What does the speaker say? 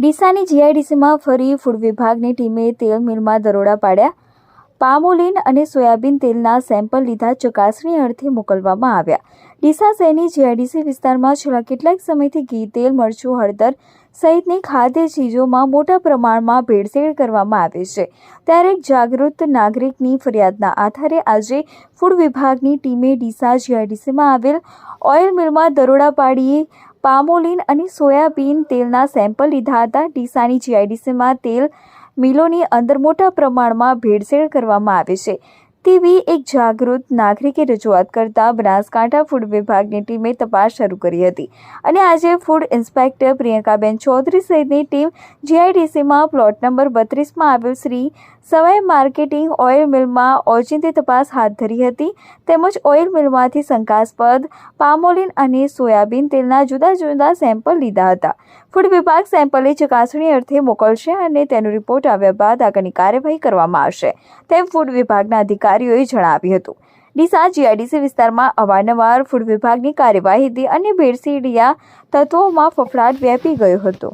ડીસાની જીઆઈડીસીમાં ફરી ફૂડ વિભાગની ટીમે તેલ મિલમાં દરોડા પાડ્યા. પામોલીન અને સોયાબીન તેલના સેમ્પલ લીધા ચકાસણી અર્થે મોકલવામાં આવ્યા. ડીસા શહેરની જીઆઈડીસી વિસ્તારમાં છેલ્લા કેટલાક સમયથી ઘી, તેલ, મરચું, હળદર સહિતની ખાદ્ય ચીજોમાં મોટા પ્રમાણમાં ભેળસેળ કરવામાં આવે છે. ત્યારે એક જાગૃત નાગરિકની ફરિયાદના આધારે આજે ફૂડ વિભાગની ટીમે ડીસા જીઆઈડીસીમાં આવેલ ઓઇલ મિલમાં દરોડા પાડી પામોલીન અને સોયાબીન તેલના સેમ્પલ લીધા હતા. ડીસાની જીઆઈડીસીમાં તેલ મિલોની અંદર મોટા પ્રમાણમાં ભેળસેળ કરવામાં આવે છે. તેવી એક જાગૃત નાગરિકે રજૂઆત કરતા બનાસકાંઠા ફૂડ વિભાગની ટીમે તપાસ શરૂ કરી હતી. અને આજે ફૂડ ઇન્સ્પેક્ટર પ્રિયંકાબેન ચૌધરી સહિતની ટીમ જીઆઈડીસીમાં પ્લોટ નંબર બત્રીસમાં આવેલ શ્રી સવાઈ માર્કેટિંગ ઓઇલ મિલમાં ઓચિંતી તપાસ હાથ ધરી હતી. તેમજ ઓઇલ મિલમાંથી શંકાસ્પદ પામોલિન અને સોયાબીન તેલના જુદા જુદા સેમ્પલ લીધા હતા. ફૂડ વિભાગ સેમ્પલની ચકાસણી અર્થે મોકલશે અને તેનો રિપોર્ટ આવ્યા બાદ આગળની કાર્યવાહી કરવામાં આવશે. તેમ ફૂડ વિભાગના અધિકારીઓએ જણાવ્યું હતું. ડીસા જીઆઈડીસી વિસ્તારમાં અવારનવાર ફૂડ વિભાગની કાર્યવાહીથી અને ભેળસેડિયા તત્વોમાં ફફડાટ વ્યાપી ગયો હતો.